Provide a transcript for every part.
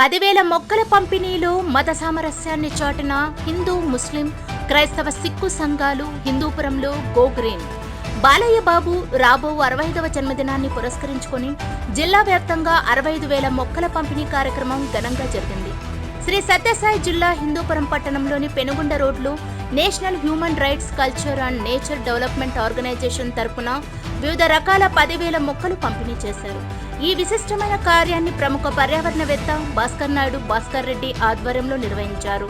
పదివేల మొక్కల పంపిణీలో మత సామరస్యాన్ని చాటిన హిందూ ముస్లిం క్రైస్తవ సిక్కు సంఘాలు హిందూపురంలో గోగ్రీన్ బాలయ్య బాబు రాబో అరవై ఐదవ జన్మదినాన్ని పురస్కరించుకొని జిల్లా వ్యాప్తంగా అరవై ఐదు వేల మొక్కల పంపిణీ కార్యక్రమం ఘనంగా జరిగింది. శ్రీ సత్యసాయి జిల్లా హిందూపురం పట్టణంలోని పెనుగొండ రోడ్లు national human rights culture and nature development organisation తరపున వివిధ రకాల పదివేల మొక్కలు పంపిణీ చేశారు. ఈ విశిష్టమైన కార్యాన్ని ప్రముఖ పర్యావరణవేత్త భాస్కర్ నాయుడు భాస్కర్ రెడ్డి ఆధ్వర్యంలో నిర్వహించారు.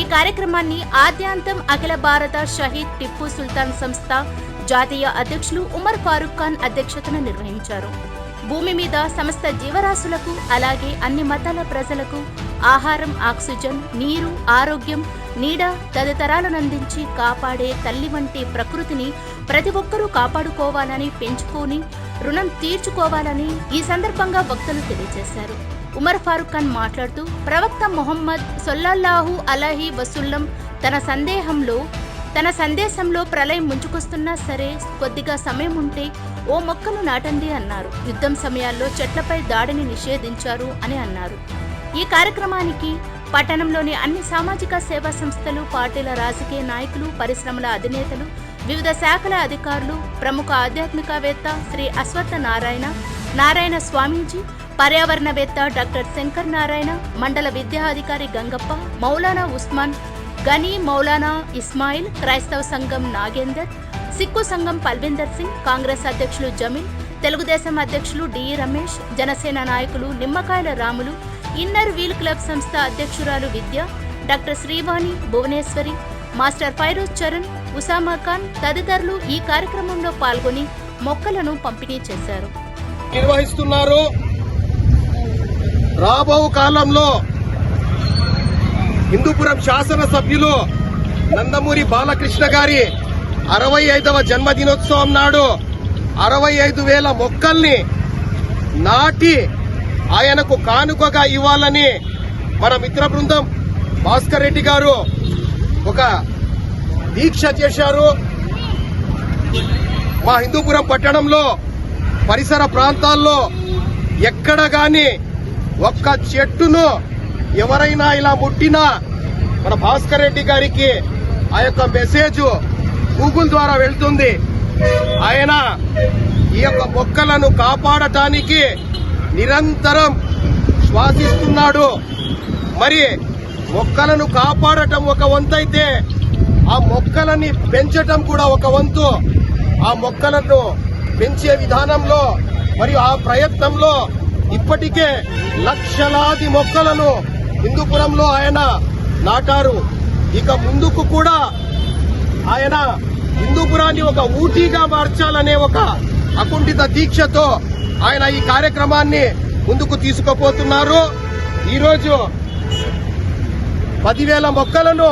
ఈ కార్యక్రమాన్ని ఆద్యాంతం అఖిల భారత షహీద్ టిప్పు సుల్తాన్ సంస్థ జాతీయ అధ్యక్షులు ఉమర్ ఫారూక్ ఖాన్ అధ్యక్షతన నిర్వహించారు. భూమి మీద సమస్త జీవరాశులకు అలాగే అన్ని మతాల ప్రజలకు ఆహారం ఆక్సిజన్ నీరు ఆరోగ్యం నీడ తదితరాలను అందించి కాపాడే తల్లి వంటి ప్రకృతిని ప్రతి ఒక్కరూ కాపాడుకోవాలని పెంచుకొని రుణం తీర్చుకోవాలని ఈ సందర్భంగా వక్తలు తెలియజేశారు. ఉమర్ ఫారూక్ ఖాన్ మాట్లాడుతూ ప్రవక్త మొహమ్మద్ సొల్లల్లాహు అలహి వసుల్లం తన సందేహంలో తన సందేశంలో ప్రళయం ముంచుకొస్తున్నా సరే కొద్దిగా సమయం ఉంటే ఓ మొక్కను నాటండి అన్నారు. యుద్ధం సమయాల్లో చెట్లపై దాడిని నిషేధించారు అని అన్నారు. ఈ కార్యక్రమానికి పట్టణంలోని అన్ని సామాజిక సేవా సంస్థలు పార్టీల రాజకీయ నాయకులు పరిశ్రమల అధినేతలు వివిధ శాఖల అధికారులు ప్రముఖ ఆధ్యాత్మికవేత్త శ్రీ అశ్వత్థ నారాయణ నారాయణ స్వామీజీ పర్యావరణవేత్త డాక్టర్ శంకర్ నారాయణ మండల విద్యాధికారి గంగప్ప మౌలానా ఉస్మాన్ గనీ మౌలానా ఇస్మాయిల్ క్రైస్తవ సంఘం నాగేందర్ సిక్కు సంఘం పల్విందర్ సింగ్ కాంగ్రెస్ అధ్యక్షులు జమీల్ తెలుగుదేశం అధ్యక్షులు డిఈ రమేష్ జనసేన నాయకులు నిమ్మకాయల రాములు ఇన్నర్ వీల్ క్లబ్ సంస్థ అధ్యక్షురాలు విద్య డాక్టర్ శ్రీవాణి భువనేశ్వరి మాస్టర్ ఫైరోజ్ చరణ్ ఉసామా ఖాన్ తదితరులు ఈ కార్యక్రమంలో పాల్గొని మొక్కలను పంపిణీ చేశారు. నిర్వహిస్తున్నారు. రాబో కాలంలో హిందూపురం శాసనసభ్యులు నందమూరి బాలకృష్ణ గారి అరవై ఐదవ జన్మదినోత్సవం నాడు అరవై ఐదు వేల మొక్కల్ని నాటి ఆయనకు కానుకగా ఇవ్వాలని మన మిత్ర బృందం భాస్కర్ రెడ్డి గారు ఒక దీక్ష చేశారు. మా హిందూపురం పట్టణంలో పరిసర ప్రాంతాల్లో ఎక్కడ గాని ఒక్క చెట్టును ఎవరైనా ఇలా ముట్టినా మన భాస్కర్ రెడ్డి గారికి ఆ యొక్క మెసేజ్ గూగుల్ ద్వారా వెళ్తుంది. ఆయన ఈ యొక్క మొక్కలను కాపాడటానికి నిరంతరం శ్వాసిస్తున్నాడు. మరి మొక్కలను కాపాడటం ఒక వంతైతే ఆ మొక్కలని పెంచటం కూడా ఒక వంతు. ఆ మొక్కలను పెంచే విధానంలో మరియు ఆ ప్రయత్నంలో ఇప్పటికే లక్షలాది మొక్కలను హిందూపురంలో ఆయన నాటారు. ఇక ముందుకు కూడా ఆయన హిందూపురాన్ని ఒక ఊటీగా మార్చాలనే ఒక అకుంఠిత దీక్షతో ఆయన ఈ కార్యక్రమాన్ని ముందుకు తీసుకుపోతున్నారు. ఈరోజు పదివేల మొక్కలను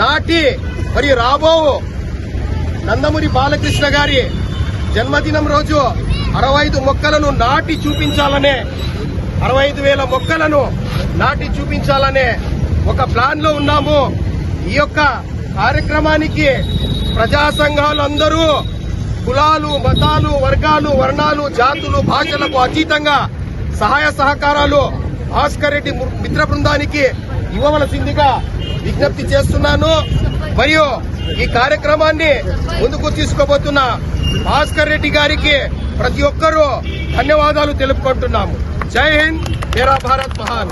నాటి మరి రాబో నందమూరి బాలకృష్ణ గారి జన్మదినం రోజు అరవై ఐదు మొక్కలను నాటి చూపించాలనే అరవై ఐదు వేల మొక్కలను నాటి చూపించాలనే ఒక ప్లాన్లో ఉన్నాము. ఈ యొక్క కార్యక్రమానికి ప్రజా సంఘాలు అందరూ కులాలు మతాలు వర్గాలు వర్ణాలు జాతులు భాషలకు అతీతంగా సహాయ సహకారాలు భాస్కర్ రెడ్డి మిత్ర బృందానికి ఇవ్వవలసిందిగా విజ్ఞప్తి చేస్తున్నాను. మరియు ఈ కార్యక్రమాన్ని ముందుకు తీసుకోబోతున్న భాస్కర్ రెడ్డి గారికి ప్రతి ఒక్కరూ ధన్యవాదాలు తెలుపుకుంటున్నాము. జై హింద్ మేరా భారత్ మహాన్